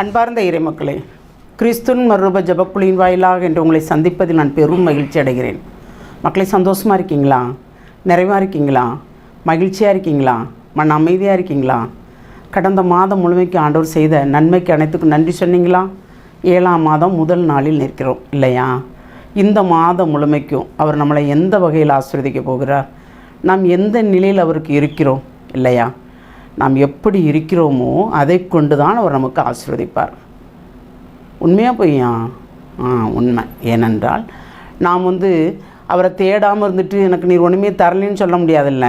அன்பார்ந்த இறைமக்களே கிறிஸ்துன் மறுரூப ஜபக்குழியின் வாயிலாக என்று உங்களை சந்திப்பதில் நான் பெரும் மகிழ்ச்சி அடைகிறேன். மக்களை சந்தோஷமாக இருக்கீங்களா? நிறைவாக இருக்கீங்களா? மகிழ்ச்சியாக இருக்கீங்களா? மன அமைதியாக இருக்கீங்களா? கடந்த மாதம் முழுமைக்கு ஆண்டவர் செய்த நன்மைக்கு அனைத்துக்கும் நன்றி சொன்னீங்களா? ஏழாம் மாதம் முதல் நாளில் நிற்கிறோம் இல்லையா? இந்த மாதம் முழுமைக்கும் அவர் நம்மளை எந்த வகையில் ஆஸ்வதிக்க போகிறார்? நாம் எந்த நிலையில் அவருக்கு இருக்கிறோம் இல்லையா? நாம் எப்படி இருக்கிறோமோ அதை கொண்டு தான் அவர் நமக்கு ஆசீர்வதிப்பார். உண்மையாக பொய்யா? ஆ உண்மை. ஏனென்றால் நாம் வந்து அவரை தேடாமல் இருந்துட்டு எனக்கு நீர் ஒன்றுமே தரலைன்னு சொல்ல முடியாதுல்ல.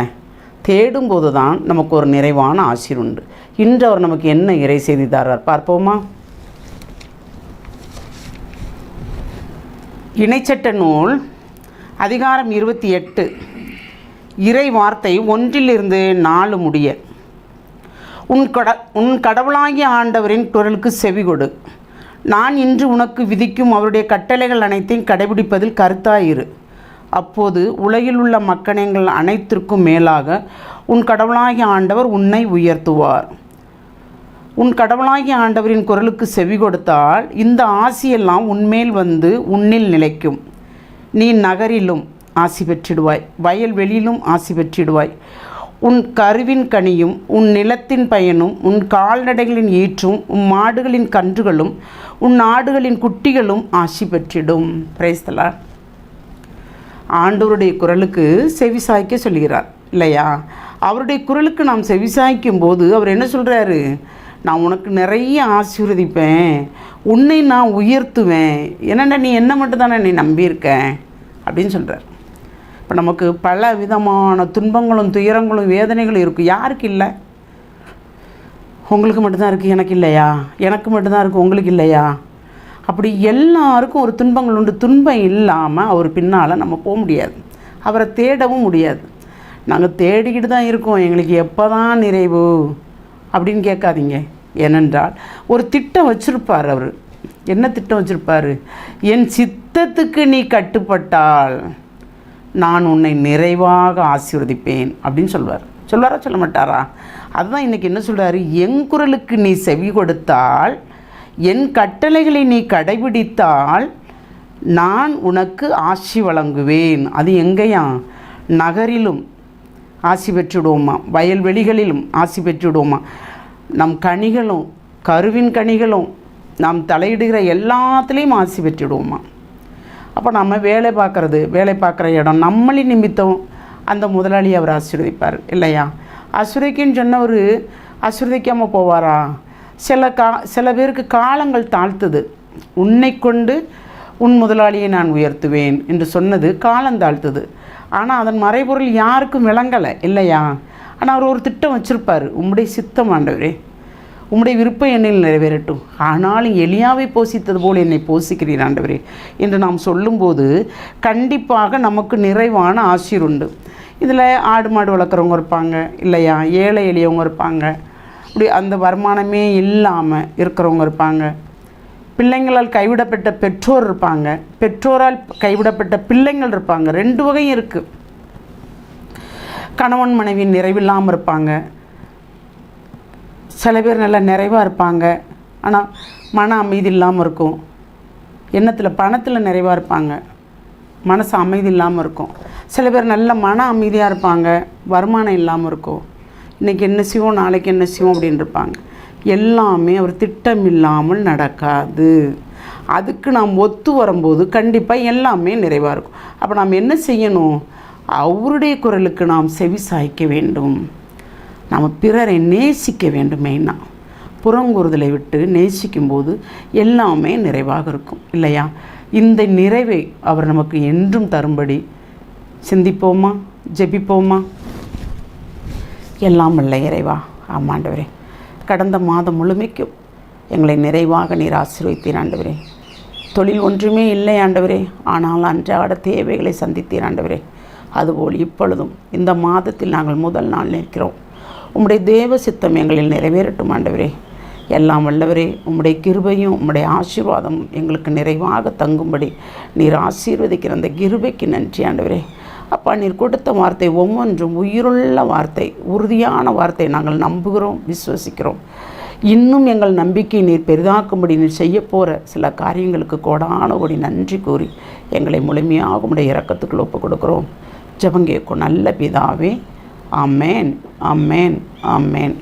தேடும்போது தான் நமக்கு ஒரு நிறைவான ஆசீர் உண்டு. இன்று அவர் நமக்கு என்ன இறை செய்தி தர்றார் பார்ப்போமா? இணைச்சட்ட நூல் அதிகாரம் இருபத்தி எட்டு. இறை வார்த்தை ஒன்றிலிருந்து நாலு முடிய. உன் கட உன் கடவுளாகிய ஆண்டவரின் குரலுக்கு செவி கொடு. நான் இன்று உனக்கு விதிக்கும் அவருடைய கட்டளைகள் அனைத்தையும் கடைபிடிப்பதில் கருத்தாயிரு. அப்போது உலகில் உள்ள மக்களினங்கள் அனைத்திற்கும் மேலாக உன் கடவுளாகிய ஆண்டவர் உன்னை உயர்த்துவார். உன் கடவுளாகிய ஆண்டவரின் குரலுக்கு செவி கொடுத்தால் இந்த ஆசியெல்லாம் உன்மேல் வந்து உன்னில் நிலைக்கும். நீ நகரிலும் ஆசி பெற்றிடுவாய். வயல்வெளியிலும் ஆசி பெற்றிடுவாய். உன் கருவின் கனியும் உன் நிலத்தின் பயனும் உன் கால்நடைகளின் ஈற்றும் உன் மாடுகளின் கன்றுகளும் உன் ஆடுகளின் குட்டிகளும் ஆசி பெற்றிடும். பிரைஸ்தலா ஆண்டவருடைய குரலுக்கு செவிசாய்க்க சொல்கிறார் இல்லையா? அவருடைய குரலுக்கு நாம் செவிசாய்க்கும் போது அவர் என்ன சொல்கிறாரு நான் உனக்கு நிறைய ஆசீர்வதிப்பேன். உன்னை நான் உயர்த்துவேன். என்னென்ன நீ என்ன மட்டும் தானே நீ நம்பியிருக்க? அப்படின்னு சொல்கிறார் இப்போ நமக்கு பல விதமான துன்பங்களும் துயரங்களும் வேதனைகளும் இருக்குது யாருக்கு இல்லை? உங்களுக்கு மட்டும்தான் இருக்குது எனக்கு இல்லையா? எனக்கு மட்டும்தான் இருக்குது உங்களுக்கு இல்லையா? அப்படி எல்லாருக்கும் ஒரு துன்பங்கள் உண்டு. துன்பம் இல்லாமல் அவர் பின்னால் நம்ம போக முடியாது. அவரை தேடவும் முடியாது. நாங்கள் தேடிக்கிட்டு தான் இருக்கோம். எங்களுக்கு எப்போ தான் நிறைவு? அப்படின்னு கேட்காதீங்க. ஏனென்றால் ஒரு திட்டம் வச்சுருப்பார் அவர். என்ன திட்டம் வச்சுருப்பார்? என் சித்தத்துக்கு நீ கட்டுப்பட்டால். நான் உன்னை நிறைவாக ஆசீர்வதிப்பேன் அப்படின்னு சொல்வார். சொல்வாரா சொல்ல மாட்டாரா? அதுதான் இன்றைக்கி என்ன சொல்கிறாரு என் குரலுக்கு நீ செவி கொடுத்தால் என் கட்டளைகளை நீ கடைபிடித்தால் நான் உனக்கு ஆசி வழங்குவேன். அது எங்கேயா? நகரிலும் ஆசி பெற்றுவிடுவோமா? வயல்வெளிகளிலும் ஆசி பெற்றுவிடுவோமா? நம் கனிகளும் கருவின் கனிகளும் நாம் தலையிடுகிற எல்லாத்துலேயும் ஆசி பெற்றுவிடுவோமா? அப்போ நம்ம வேலை பார்க்குறது வேலை பார்க்குற இடம் நம்மளின் நிமித்தம் அந்த முதலாளி அவர் ஆசீர்வதிப்பார் இல்லையா? ஆசீர்வதிக்குன்னு சொன்னவர் அசுரதிக்காமல் போவாரா? சில கா சில பேருக்கு காலங்கள் தாழ்த்துது. உன்னை கொண்டு உன் முதலாளியை நான் உயர்த்துவேன் என்று சொன்னது காலம் தாழ்த்துது. ஆனால் அதன் மறைபொருள் யாருக்கும் விளங்கலை இல்லையா? ஆனால் அவர் ஒரு திட்டம் வச்சுருப்பார் உம்முடைய சித்தம் ஆண்டவரே. உம்முடைய விருப்பம் என்னில் நிறைவேறட்டும். ஆனாலும் எளியாவை போசித்தது போல் என்னை போசிக்கிறீர் ஆண்டவரே என்று நாம் சொல்லும்போது கண்டிப்பாக நமக்கு நிறைவான ஆசீர் உண்டு. இதில் ஆடு மாடு வளர்க்குறவங்க இருப்பாங்க இல்லையா? ஏழை எளியவங்க இருப்பாங்க. இப்படி அந்த வருமானமே இல்லாமல் இருக்கிறவங்க இருப்பாங்க. பிள்ளைங்களால் கைவிடப்பட்ட பெற்றோர் இருப்பாங்க. பெற்றோரால் கைவிடப்பட்ட பிள்ளைங்கள் இருப்பாங்க. ரெண்டு வகையும் இருக்குது கணவன் மனைவி நிறைவில்லாமல் இருப்பாங்க. சில பேர் நல்லா நிறைவாக இருப்பாங்க. ஆனால் மன அமைதி இல்லாமல் இருக்கும். எண்ணத்தில் பணத்தில் நிறைவாக இருப்பாங்க. மனசு அமைதி இல்லாமல் இருக்கும். சில பேர் நல்ல மன அமைதியாக இருப்பாங்க. வருமானம் இல்லாமல் இருக்கும். இன்றைக்கி என்ன செய்வோம்? நாளைக்கு என்ன செய்வோம்? அப்படின்னு இருப்பாங்க. எல்லாமே அவர் திட்டம் இல்லாமல் நடக்காது. அதுக்கு நாம் ஒத்து வரும்போது கண்டிப்பாக எல்லாமே நிறைவாக இருக்கும். அப்போ நாம் என்ன செய்யணும்? அவருடைய குரலுக்கு நாம் செவி சாய்க்க வேண்டும். நாம் பிறரை நேசிக்க வேண்டும் மெயினாக புறங்கூறுதலை விட்டு நேசிக்கும்போது எல்லாமே நிறைவாக இருக்கும். இல்லையா? இந்த நிறைவை அவர் நமக்கு என்றும் தரும்படி சிந்திப்போமா? ஜெபிப்போமா? எல்லாம் இல்லை இறைவா ஆமாண்டவரே கடந்த மாதம் முழுமைக்கும் எங்களை நிறைவாக நீர் ஆசீர்வதித்தீர் ஆண்டவரே. தொழில் ஒன்றுமே இல்லை ஆண்டவரே. ஆனால் அன்றாட தேவைகளை சந்தித்தீர் ஆண்டவரே. அதுபோல் இப்பொழுதும் இந்த மாதத்தில் நாங்கள் முதல் நாள் நிற்கிறோம். உம்முடைய தேவ சித்தம் எங்களில் நிறைவேறட்டும் ஆண்டவரே. எல்லாம் வல்லவரே உம்முடைய கிருபையும் உம்முடைய ஆசீர்வாதமும் எங்களுக்கு நிறைவாக தங்கும்படி நீர் ஆசீர்வதிக்கிற அந்த கிருபைக்கு நன்றி ஆண்டவரே. அப்பா நீர் கொடுத்த வார்த்தை ஒவ்வொன்றும் உயிருள்ள வார்த்தை உறுதியான வார்த்தை நாங்கள் நம்புகிறோம் விசுவசிக்கிறோம். இன்னும் எங்கள் நம்பிக்கை நீர் பெரிதாக்கும்படி நீர் செய்ய போகிற சில காரியங்களுக்கு கோடான கோடி நன்றி கூறி எங்களை முழுமையாக உடைய இறக்கத்துக்குள் ஒப்பு கொடுக்குறோம். ஜெபம் நல்ல பிதாவே ఆమెన్ ఆమెన్ ఆమెన్